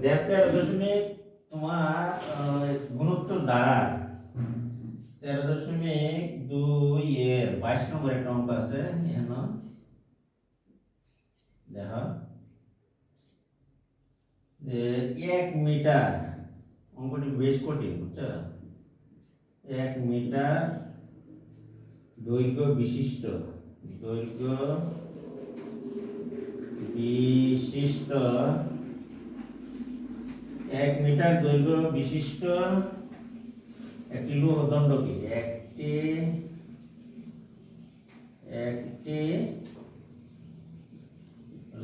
তেরো দশমিক তোমার গুণোত্তর দ্বারা তেরো দশমিক দুই এর বাইশ নম্বর একটা অঙ্ক আছে দেখো। এক মিটার, অঙ্কটি বেশ কঠিন, বুঝছ? এক মিটার দৈর্ঘ্য বিশিষ্ট দৈর্ঘ্য বিশিষ্ট এক মিটার দৈর্ঘ্য বিশিষ্ট একটি লোহদণ্ডকে একটি একটি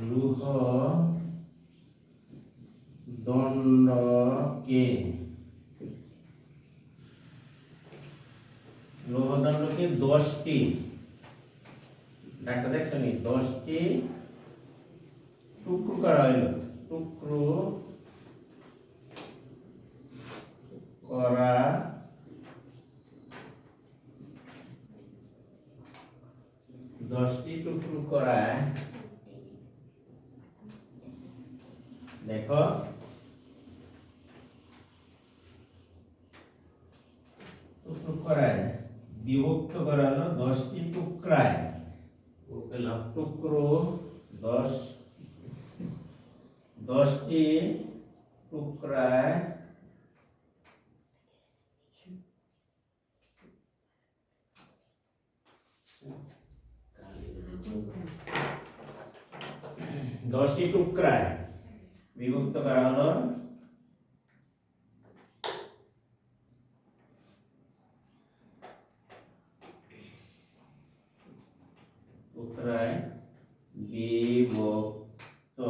লৌহ দণ্ডকে লোহদণ্ডকে দশটি। ডাক্তার দেখছ নি? দশটি টুকরো করা হইল। টুকরো করা দশটি টুকরো করা দেখো। টুকরো করায় বিভক্ত করা হলো দশটি টুকরায় ও পেলাম টুকরো দশ দশটি টুকরায় দশটি টুকরায় বিভক্ত করা হলো টুকরায় বিভক্ত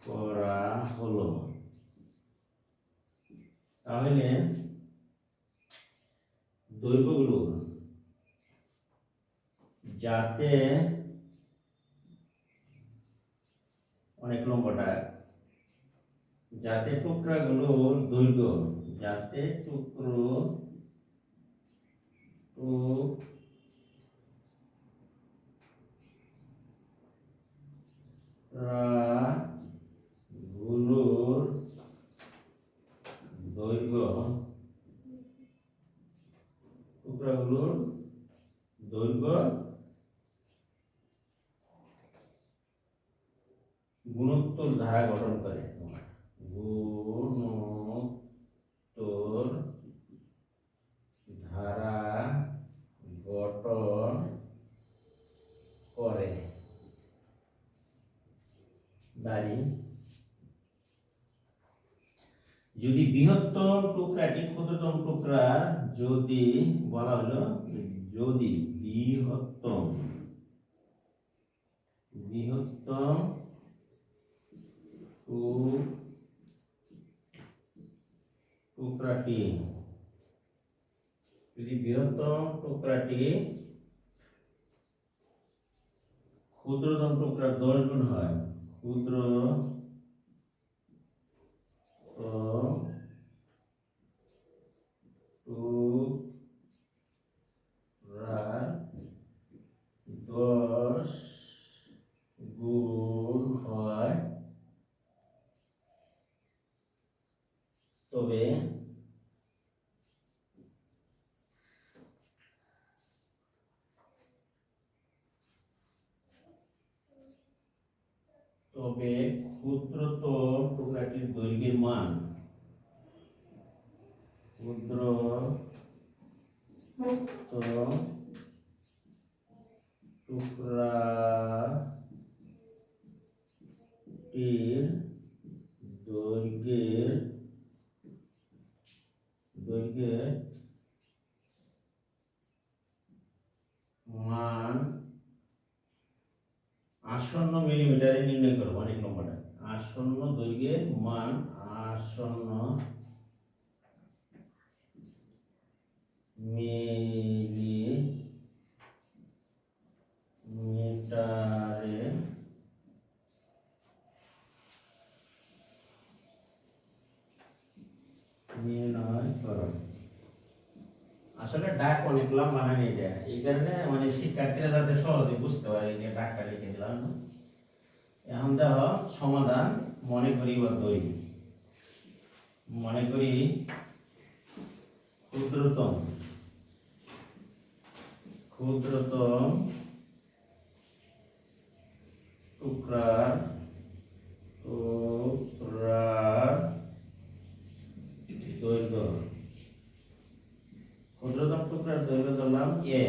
করা হলো। তাহলে দৈর্ঘ্যগুলো যাতে অনেক লম্বাটা যাতে টুকরাগুলোর দৈর্ঘ্য যাতে টুকরো টুকরাগুলোর দৈর্ঘ্য টুকরাগুলোর দৈর্ঘ্য গুণোত্তর ধারা গঠন করে গুণোত্তর ধারা গঠন করে দাঁড়ি যদি বৃহত্তম টুকরাটি ক্ষুদ্রতম টুকরা, যদি বলা হলো যদি বৃহত্তম বৃহত্তম টুকরাটি, যদি বৃহত্তম টুকরাটি ক্ষুদ্রতম টুকরা দশ গুণ হয়, ক্ষুদ্র টুকরা দশ গুণ হয় তবে তবে ক্ষুদ্রতম টুকরাটির দৈর্ঘ্যের মান ক্ষুদ্র টুকরাটির দৈর্ঘ্যের দৈর্ঘ্যের মান আসন্ন মিলিমিটারে নির্ণয় করব, অনেক নম্বরটা আসন্ন দৈর্ঘ্যের মান আসন্ন মিলি মিটারে আসলে ডাক অনেকগুলো বানানি দেয়। এই কারণে মানে শিক্ষার্থীরা যাতে সহজে বুঝতে পারে এই ডাক্তার লিখে দিলাম। এখন দেখো, সমাধান মনে করি বা দই মনে করি ক্ষুদ্রতম ক্ষুদ্রতম টুকরার টুকরার দৈর্ঘ্য। ক্ষুদ্রতম টুকরার দৈর্ঘ্য ধরলাম এ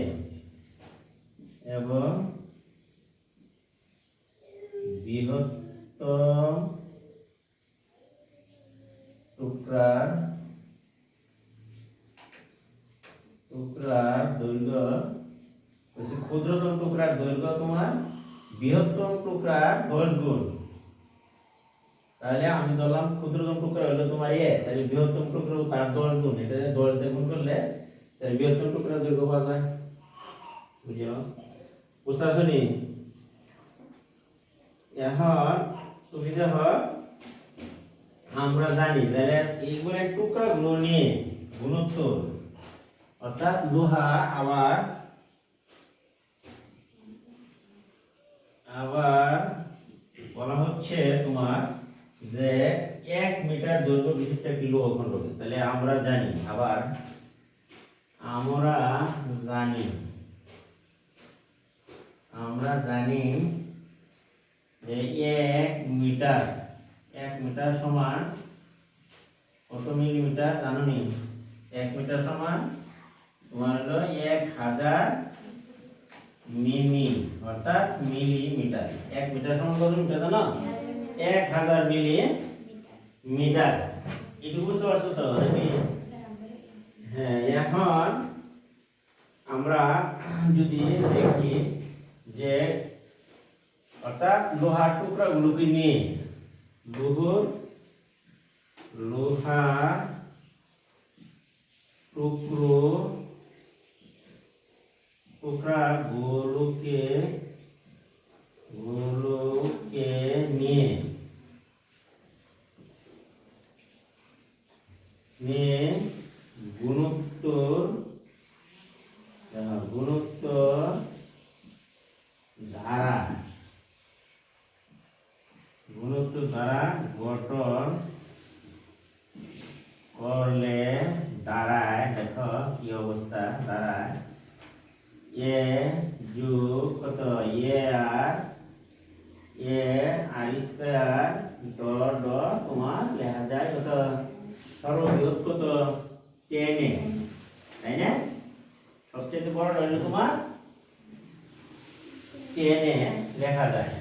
এবং বৃহত্তম টুকরার টুকরার দৈর্ঘ্য হচ্ছে ক্ষুদ্রতম টুকরার দৈর্ঘ্য তোমার বৃহত্তম টুকরার দশ গুণ তাহলে আমি ধরলাম ক্ষুদ্রতম টুকরা হলো তোমার এ, তাহলে বৃহত্তম টুকরা তার দশ গুণ এটা দশ দিয়ে করলে, তাহলে বৃহত্তম টুকরার দৈর্ঘ্য পাওয়া যায়। বুঝলো বুঝতে পারছ? এখন তুমি দেখো, আমরা জানি, তাহলে এইগুলো টুকরাগুলো নিয়ে গুণোত্তর, অর্থাৎ লোহা আবার আবার বলা হচ্ছে তোমার যে এক মিটার দৈর্ঘ্য বিশিষ্ট একটি লোহ খণ্ডকে তাহলে আমরা জানি, আবার আমরা জানি আমরা জানি যে এক মিটার এক মিটার সমান কত মিলিমিটার? জানো নি? এক মিটার সমান তোমার হলো এক হাজার মিমি অর্থাৎ মিলিমিটার। এক মিটার সমান কত মিটার জানো? এক হাজার মিলি মিটার এটু বুঝতে পারছ তো হ্যাঁ এখন আমরা যদি দেখি যে, অর্থাৎ লোহার টুকরাগুলোকে নিয়ে লোহর লোহার টুকরো গুলোকে গুলোকে নিয়ে নিয়ে গুণোত্তর আহ, গুণোত্তর ধারা গুণোত্তর ধারা গঠন করলে দাঁড়ায় দেখো কি অবস্থা দাঁড়ায় এ যোগ কত এ আর এ আর স্কোয়ার ড ড তোমার লেখা যায় কত? সর্ববৃহৎ কত? টেন। এ তাই না? সবচেয়ে বড় হলো তোমার টেনে লেখা যায়।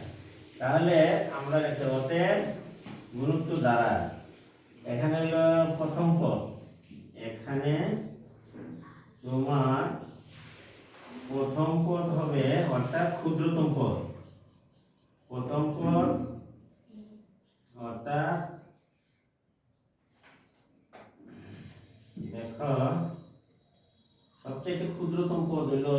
তাহলে আমরা লিখতে হতে গুরুত্ব দ্বারা। এখানে হলো প্রথম পদ। এখানে তোমার প্রথম পদ হবে অর্থাৎ ক্ষুদ্রতম পদ। প্রথম পদ অর্থাৎ দেখো সবচেয়ে ক্ষুদ্রতম পদ হলো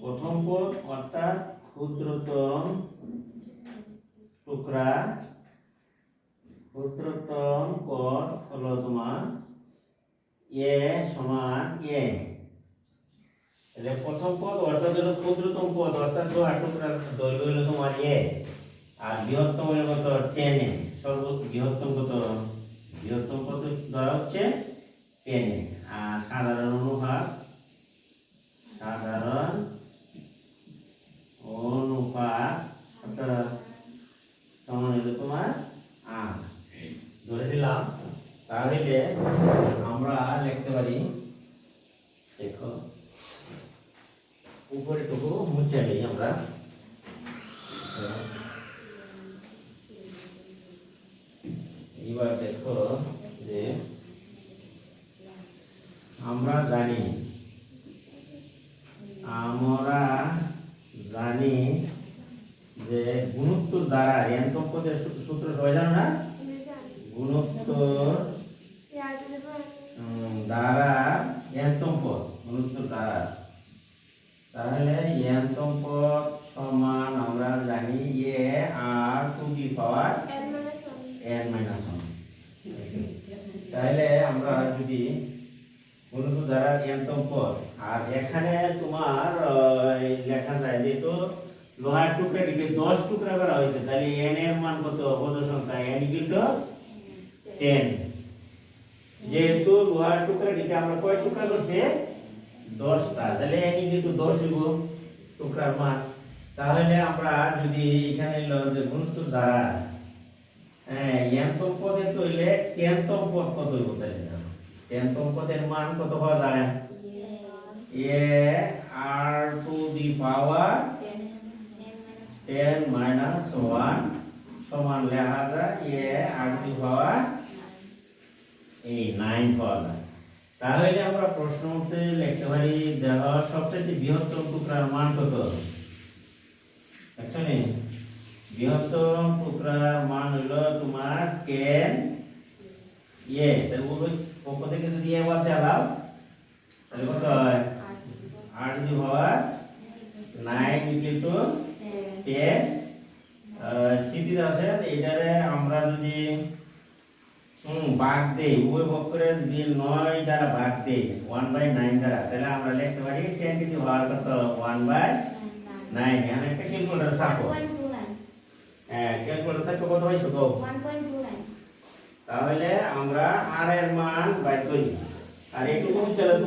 প্রথম পদ অর্থাৎ ক্ষুদ্রতম টুকরা, ক্ষুদ্রতম পদ হলো তোমার এ সমান এ। তাহলে প্রথম পদ অর্থাৎ হলো ক্ষুদ্রতম পদ অর্থাৎ তো আটকরা দৈর্ঘ্য হলো তোমার এ আর বৃহত্তম হলো কত টেনে সর্ব বৃহত্তম কত বৃহত্তম পদ ধরা হচ্ছে টেনে আর সাধারণ অনুপাত অর্থাৎ সমান হলো তোমার আট ধরে দিলাম তাহলে আমরা লিখতে পারি দেখো উপরেটুকু মুছে নিই আমরা এবার দেখো যে আমরা জানি আমরা জানি যে গুণোত্তর দ্বারা র্যান্তম পদের সূ- সূত্র সবাই জানো না গুণোত্তর উম, দ্বারা র্যান্তম পদ গুণোত্তর দ্বারা তাহলে র্যান্তম পদ সমান আমরা জানি A R to the power N minus one তাহলে আমরা যদি গুণিত দ্বারা এনতম পদ আর এখানে তোমার লেখা যায় যেহেতু লোহার টুকরাটিকে দশ টুকরা করা হয়েছে তাহলে এন এর মান কত? পদ সংখ্যা? এন টু টেন যেহেতু লোহার টুকরাটিকে আমরা কয় টুকরা করছি? দশটা। তাহলে এন টু দশ হইব টুকরার মান। তাহলে আমরা যদি এখানে হলো যে গুণিত দ্বারা হ্যাঁ এনতম পদে তৈলে টেনতম পদ কত হইব তাহলে? টেনতম পদের মান কত পাওয়া যায়? A R to the power ten minus one সমান লেখা যায় এ আর টু পাওয়ার এই নাইন পাওয়া যায়। তাহলে আমরা প্রশ্ন উত্তরে লিখতে পারি দেহ সবচেয়ে বৃহত্তম টুকরার মান কত? অ্যাকচুয়ালি বৃহত্তম টুকরার মান হলো তোমার টেন ইয়ে তাহলে ওই পক্ষ থেকে যদি এ বাদ দাও তাহলে কত হয় আট the power nine equal to ten city আছে এটারে আমরা যদি হুম ভাগ দেই ওই বক্করে যদি নয় দ্বারা ভাগ দেই ওয়ান বাই নাইন দ্বারা তাহলে আমরা লিখতে পারি টেন টু দি পাওয়ার কত ওয়ান বাই নাইন এখানে একটা ক্যালকুলেটর সাপো হ্যাঁ ক্যালকুলেটর কত হয় ছোট তাহলে আমরা আর এর মান বাই করি। আর এইটুকু চলে তো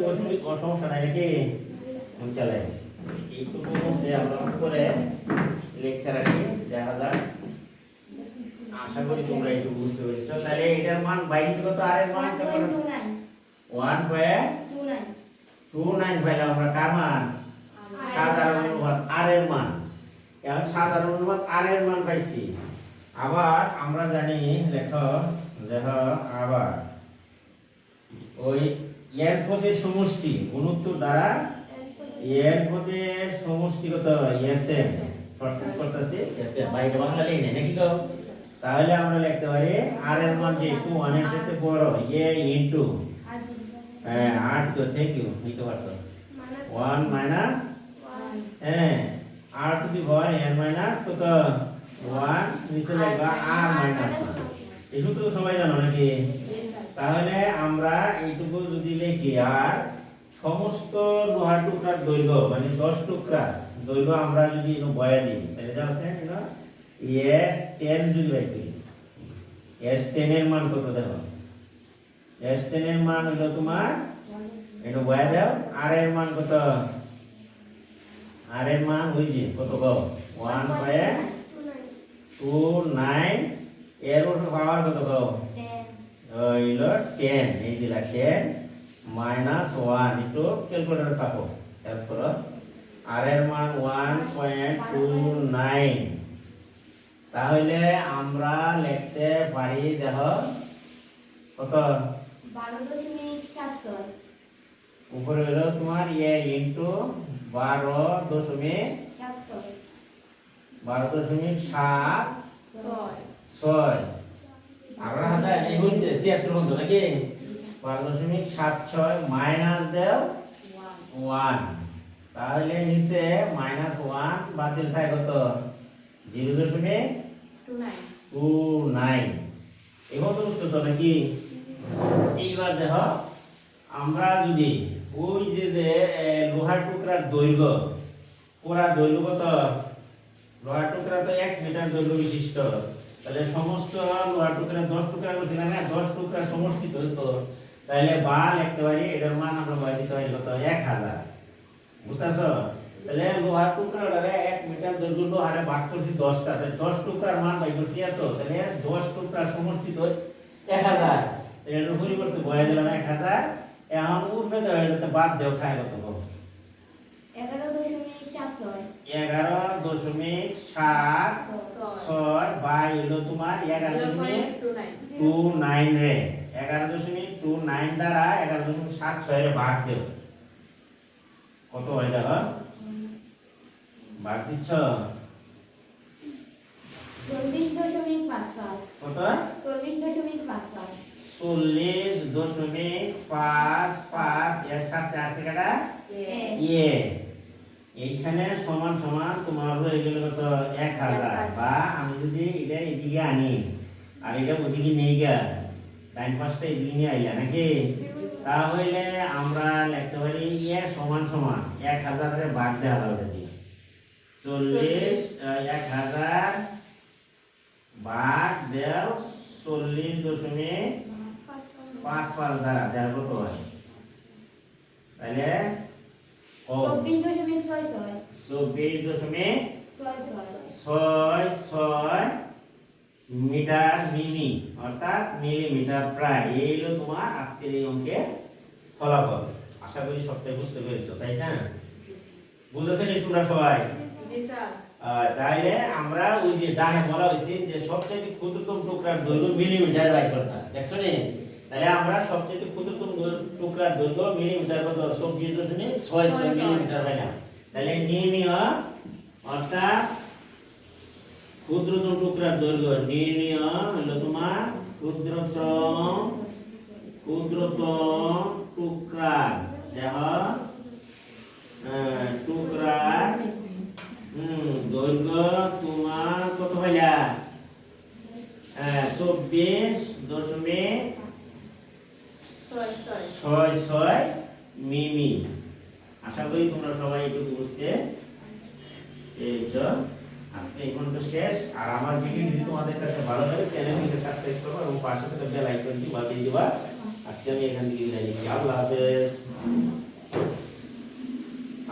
সমস্যা নাই নাকি? চলে এইটুকু সে আমরা করে লেখা রাখি দেখা যাক। আশা করি তোমরা একটু বুঝতে পেরেছ। তাহলে এটার মান বাইশ কত? আর এর মান? ওয়ান পয়েন্ট টু নাইন পাইলাম আমরা। কার মান? অনুপাত আর এর মান। এখন সাধারণ অনুপাত আর এর মান পাইছি। আবার আমরা জানি দেখো দেখো আবার। ওই এর পদের সমষ্টি গুণোত্তর দ্বারা এর পদের সমষ্টিগত এসএম। শর্টকাট করতেছি এসএম। বাইরে বাংলা লিখে নেই নাকি তো? তাহলে আমরা লিখতে পারি আর এর মান যে যেহেতু ওয়ানের সাথে বড় এ ইন্টু। হ্যাঁ আট তো থ্যাংক ইউ লিখতে পারতো ওয়ান মাইনাস হ্যাঁ R to the power N minus কত ওয়ান নিচে লিখবা আর মাইনাস এই সূত্র তো সবাই জানো নাকি? তাহলে আমরা এইটুকু যদি লিখি আর সমস্ত লোহার টুকরার দৈর্ঘ্য মানে দশ টুকরা দৈর্ঘ্য আমরা যদি এনে বয়া দিই তাহলে যা আছে এনো এস টেন যদি বাই করি এস টেনের মান কত দেখো? এস টেনের মান হলো তোমার এটা বয়া দাও আর এর মান কত? আর এর মান ওই যে কত গো ওয়ান পয়েন্ট টু নাইন এর উপর পাওয়ার কত গো হইল টেন এই দিলা টেন মাইনাস ওয়ান একটু ক্যালকুলেটার ছাপো হেল্প করো। আর এর মান ওয়ান পয়েন্ট টু নাইন তাহলে আমরা লিখতে পারি দেখো কত? উপরে হলো তোমার ইয়ে ইন্টু বারো দশমিক বারো দশমিক সাত ছয়। আমরা হাজার এই বলতে ছিয়াত্তর বন্ধু নাকি? বারো দশমিক সাত ছয় মাইনাস দেও ওয়ান। তাহলে নিচে মাইনাস ওয়ান বাতিল থাকে কত? জিরো দশমিক টু নাইন। এবার তো বুঝতে তো নাকি? এইবার দেখো আমরা যদি ওই যে যে লোহার টুকরার দৈর্ঘ্য, পুরা দৈর্ঘ্য কত? লোহার টুকরা তো এক মিটার দৈর্ঘ্য বিশিষ্ট। তাহলে সমস্ত লোহার টুকরা দশ টুকরা করছিল না দশ টুকরা সমষ্টিত হইতো তাহলে বা লিখতে পারি এটার মান আমরা বয় দিতে পারি কত? এক হাজার। বুঝতেছ? তাহলে লোহার টুকরাটারে এক মিটার দৈর্ঘ্য লোহারে ভাগ করছি দশটা। তাহলে দশ টুকরার মান বাই করছি এত। তাহলে দশ টুকরার তো এক হাজার। এটার পরিবর্তে বয়ে দিলাম এক হাজার। এখন উঠবে দেওয়া এটাতে বাদ দেও খায় কত গো? এগারো দশমিক সাত ছয়। এগারো দশমিক সাত ছয় বাই হলো তোমার এগারো দশমিক টু নাইন। রে এগারো দশমিক টু নাইন দ্বারা এগারো দশমিক সাত ছয় রে ভাগ দেও। কত হয় দেখো? ভাগ দিচ্ছ? চল্লিশ দশমিক পাঁচ পাঁচ। কত? চল্লিশ দশমিক পাঁচ পাঁচ। চল্লিশ দশমিক পাঁচ পাঁচ এর সাথে আছে কাটা? ইয়ে এইখানে সমান সমান তোমার হলো এগুলো কত? এক হাজার। বা আমি যদি এটা এদিকে আনি আর এটা ওদিকে নেই গা ডাইন পাঁচটা এদিকে নিয়ে আইলা নাকি? তাহলে আমরা লিখতে পারি এ সমান সমান। এক হাজারের ভাগ দেওয়া হবে চল্লিশ এক হাজার ভাগ দেও চল্লিশ দশমিক পাঁচ পাঁচ দ্বারা দেওয়ার কত হয়? তাহলে চব্বিশ দশমিক ছয় ছয়। চব্বিশ দশমিক ছয় মিটার মিনি অর্থাৎ মিলিমিটার প্রায়। এই হলো তোমার আজকের এই অঙ্কের ফলাফল। আশা করি সবটাই বুঝতে পেরেছ তাই না? বুঝেছেন তোমরা সবাই? তাইলে আমরা ওই যে ডানে বলা হয়েছে যে সবচেয়ে ক্ষুদ্রতম টুকরার দৈর্ঘ্য মিলিমিটার বাই করতে হয়। দেখছ নি? তাহলে আমরা সবচেয়ে ক্ষুদ্রতম দৈ- টুকরার দৈর্ঘ্য মিলিমিটার কত? চব্বিশ দশমিক ছয় ছয় মিলিমিটার পাইলাম তাহলে নির্ণীয় অর্থাৎ ক্ষুদ্রতম টুকরার দৈর্ঘ্য নির্ণীয় হলো তোমার ক্ষুদ্রতম ক্ষুদ্রতম টুকরার দেহ আহ, টুকরার হুম দৈর্ঘ্য তোমার কত পাইলা চব্বিশ দশমিক ছয় ছয় মিমি। আশা করি তোমরা সবাই একটু বুঝতে পেরেছ। আজকে এই পর্যন্ত শেষ। আর আমার ভিডিও যদি তোমাদের কাছে ভালো লাগে সাবস্ক্রাইব করো এবং পাশে থাকা বেল আইকনটি বাজিয়ে দিবা। আজকে আমি এখান থেকে বিদায় নিচ্ছি। আল্লাহ হাফেজ।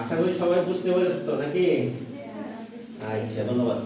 আশা করি সবাই বুঝতে পেরেছ তো নাকি? আচ্ছা ধন্যবাদ।